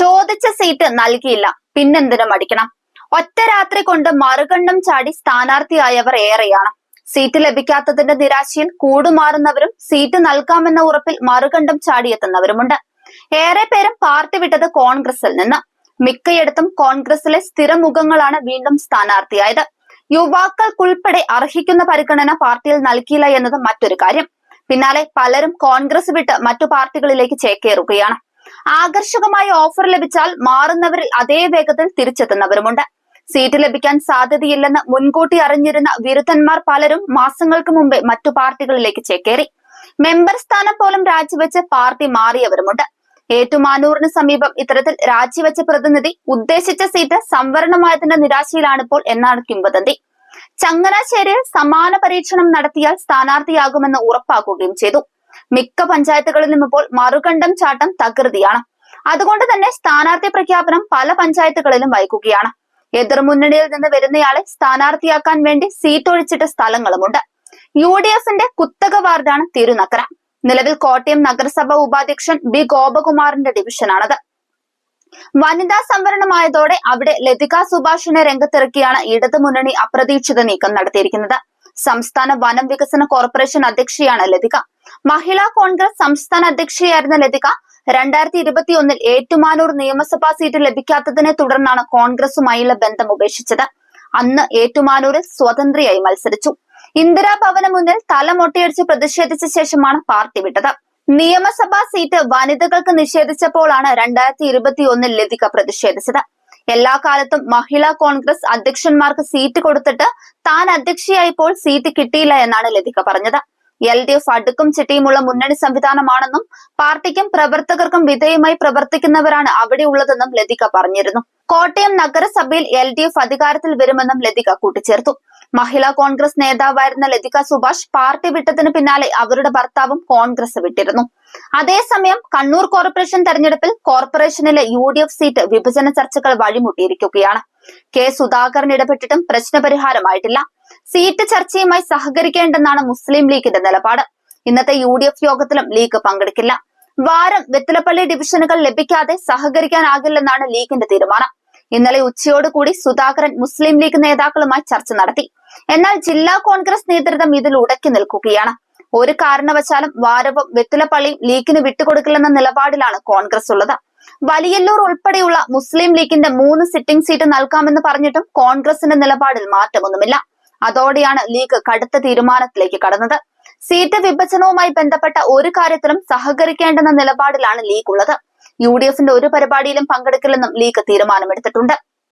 ചോദിച്ച സീറ്റ് നൽകിയില്ല. പിന്നെന്തിനു മടിക്കണം? ഒറ്റ രാത്രി കൊണ്ട് മറുകണ്ണം ചാടി സ്ഥാനാർത്ഥിയായവർ ഏറെയാണ്. സീറ്റ് ലഭിക്കാത്തതിന്റെ നിരാശയിൽ കൂടുമാറുന്നവരും സീറ്റ് നൽകാമെന്ന ഉറപ്പിൽ മറുകണ്ഠം ചാടിയെത്തുന്നവരുമുണ്ട്. ഏറെ പേരും പാർട്ടി വിട്ടത് കോൺഗ്രസിൽ നിന്ന്. മിക്കയിടത്തും കോൺഗ്രസിലെ സ്ഥിരമുഖങ്ങളാണ് വീണ്ടും സ്ഥാനാർത്ഥിയായത്. യുവാക്കൾക്കുൾപ്പെടെ അർഹിക്കുന്ന പരിഗണന പാർട്ടിയിൽ നൽകിയില്ല എന്നത് മറ്റൊരു കാര്യം. പിന്നാലെ പലരും കോൺഗ്രസ് വിട്ട് മറ്റു പാർട്ടികളിലേക്ക് ചേക്കേറുകയാണ്. ആകർഷകമായ ഓഫർ ലഭിച്ചാൽ മാറുന്നവരിൽ അതേ വേഗത്തിൽ തിരിച്ചെത്തുന്നവരുമുണ്ട്. സീറ്റ് ലഭിക്കാൻ സാധ്യതയില്ലെന്ന് മുൻകൂട്ടി അറിഞ്ഞിരുന്ന വിരുദ്ധന്മാർ പലരും മാസങ്ങൾക്ക് മുമ്പേ മറ്റു പാർട്ടികളിലേക്ക് ചേക്കേറി. മെമ്പർ സ്ഥാനം പോലും രാജിവെച്ച് പാർട്ടി മാറിയവരുമുണ്ട്. ഏറ്റുമാനൂറിന് സമീപം ഇത്തരത്തിൽ രാജിവെച്ച പ്രതിനിധി ഉദ്ദേശിച്ച സീറ്റ് സംവരണമായതിന്റെ നിരാശയിലാണിപ്പോൾ എന്നാണ് കിംവദന്തി. ചങ്ങനാശ്ശേരിയിൽ സമാന പരീക്ഷണം നടത്തിയാൽ സ്ഥാനാർത്ഥിയാകുമെന്ന് ഉറപ്പാക്കുകയും ചെയ്തു. മിക്ക പഞ്ചായത്തുകളിലും ഇപ്പോൾ മറുകണ്ഠം ചാട്ടം തകൃതിയാണ്. അതുകൊണ്ട് തന്നെ സ്ഥാനാർത്ഥി പ്രഖ്യാപനം പല പഞ്ചായത്തുകളിലും വൈകുകയാണ്. എതിർമുന്നണിയിൽ നിന്ന് വരുന്നയാളെ സ്ഥാനാർത്ഥിയാക്കാൻ വേണ്ടി സീറ്റ് ഒഴിച്ചിട്ട സ്ഥലങ്ങളുമുണ്ട്. യു ഡി എഫിന്റെ കുത്തക വാർഡാണ് തിരുനക്കര. നിലവിൽ കോട്ടയം നഗരസഭ ഉപാധ്യക്ഷൻ ബി ഗോപകുമാറിന്റെ ഡിവിഷനാണത്. വനിതാ സംവരണമായതോടെ അവിടെ ലതിക സുഭാഷിനെ രംഗത്തിറക്കിയാണ് ഇടതു മുന്നണി അപ്രതീക്ഷിത നീക്കം നടത്തിയിരിക്കുന്നത്. സംസ്ഥാന വനം വികസന കോർപ്പറേഷൻ അധ്യക്ഷയാണ് ലതിക. മഹിളാ കോൺഗ്രസ് സംസ്ഥാന അധ്യക്ഷയായിരുന്ന ലതിക രണ്ടായിരത്തി ഇരുപത്തി ഒന്നിൽ ഏറ്റുമാനൂർ നിയമസഭാ സീറ്റ് ലഭിക്കാത്തതിനെ തുടർന്നാണ് കോൺഗ്രസുമായുള്ള ബന്ധം ഉപേക്ഷിച്ചത്. അന്ന് ഏറ്റുമാനൂരിൽ സ്വതന്ത്രയായി മത്സരിച്ചു. ഇന്ദിരാഭവന് മുന്നിൽ തലമൊട്ടയടിച്ച് പ്രതിഷേധിച്ച ശേഷമാണ് പാർട്ടി വിട്ടത്. നിയമസഭാ സീറ്റ് വനിതകൾക്ക് നിഷേധിച്ചപ്പോഴാണ് രണ്ടായിരത്തി ഇരുപത്തി ഒന്നിൽ ലതിക പ്രതിഷേധിച്ചത്. എല്ലാ കാലത്തും മഹിളാ കോൺഗ്രസ് അധ്യക്ഷന്മാർക്ക് സീറ്റ് കൊടുത്തിട്ട് താൻ അധ്യക്ഷയായപ്പോൾ സീറ്റ് കിട്ടിയില്ല എന്നാണ് ലതിക പറഞ്ഞത്. എൽ ഡി എഫ് അടുക്കും ചിട്ടിയുമുള്ള മുന്നണി സംവിധാനമാണെന്നും പാർട്ടിക്കും പ്രവർത്തകർക്കും വിധേയമായി പ്രവർത്തിക്കുന്നവരാണ് അവിടെ ഉള്ളതെന്നും ലതിക പറഞ്ഞിരുന്നു. കോട്ടയം നഗരസഭയിൽ എൽ ഡി എഫ് അധികാരത്തിൽ വരുമെന്നും ലതിക കൂട്ടിച്ചേർത്തു. മഹിളാ കോൺഗ്രസ് നേതാവായിരുന്ന ലതിക സുഭാഷ് പാർട്ടി വിട്ടതിന് പിന്നാലെ അവരുടെ ഭർത്താവും കോൺഗ്രസ് വിട്ടിരുന്നു. അതേസമയം കണ്ണൂർ കോർപ്പറേഷൻ തെരഞ്ഞെടുപ്പിൽ കോർപ്പറേഷനിലെ യു ഡി എഫ് സീറ്റ് വിഭജന ചർച്ചകൾ വഴിമുട്ടിയിരിക്കുകയാണ്. കെ സുധാകരൻ ഇടപെട്ടിട്ടും പ്രശ്നപരിഹാരമായിട്ടില്ല. സീറ്റ് ചർച്ചയുമായി സഹകരിക്കേണ്ടെന്നാണ് മുസ്ലിം ലീഗിന്റെ നിലപാട്. ഇന്നത്തെ യു ഡി എഫ് യോഗത്തിലും ലീഗ് പങ്കെടുക്കില്ല. വാരം വെത്തിലപ്പള്ളി ഡിവിഷനുകൾ ലഭിക്കാതെ സഹകരിക്കാനാകില്ലെന്നാണ് ലീഗിന്റെ തീരുമാനം. ഇന്നലെ ഉച്ചയോടുകൂടി സുധാകരൻ മുസ്ലിം ലീഗ് നേതാക്കളുമായി ചർച്ച നടത്തി. എന്നാൽ ജില്ലാ കോൺഗ്രസ് നേതൃത്വം ഇതിൽ ഉടക്കി നിൽക്കുകയാണ്. ഒരു കാരണവശാലും വാരവും വെത്തിലപ്പള്ളിയും ലീഗിന് വിട്ടുകൊടുക്കില്ലെന്ന നിലപാടിലാണ് കോൺഗ്രസ് ഉള്ളത്. വലിയല്ലൂർ ഉൾപ്പെടെയുള്ള മുസ്ലിം ലീഗിന്റെ മൂന്ന് സിറ്റിംഗ് സീറ്റ് നൽകാമെന്ന് പറഞ്ഞിട്ടും കോൺഗ്രസിന്റെ നിലപാടിൽ മാറ്റമൊന്നുമില്ല. അതോടെയാണ് ലീഗ് കടുത്ത തീരുമാനത്തിലേക്ക് കടന്നത്. സീറ്റ് വിഭജനവുമായി ബന്ധപ്പെട്ട ഒരു കാര്യത്തിലും സഹകരിക്കേണ്ടെന്ന നിലപാടിലാണ് ലീഗ് ഉള്ളത്. യു ഡി എഫിന്റെ ഒരു പരിപാടിയിലും പങ്കെടുക്കില്ലെന്നും ലീഗ് തീരുമാനമെടുത്തിട്ടുണ്ട്.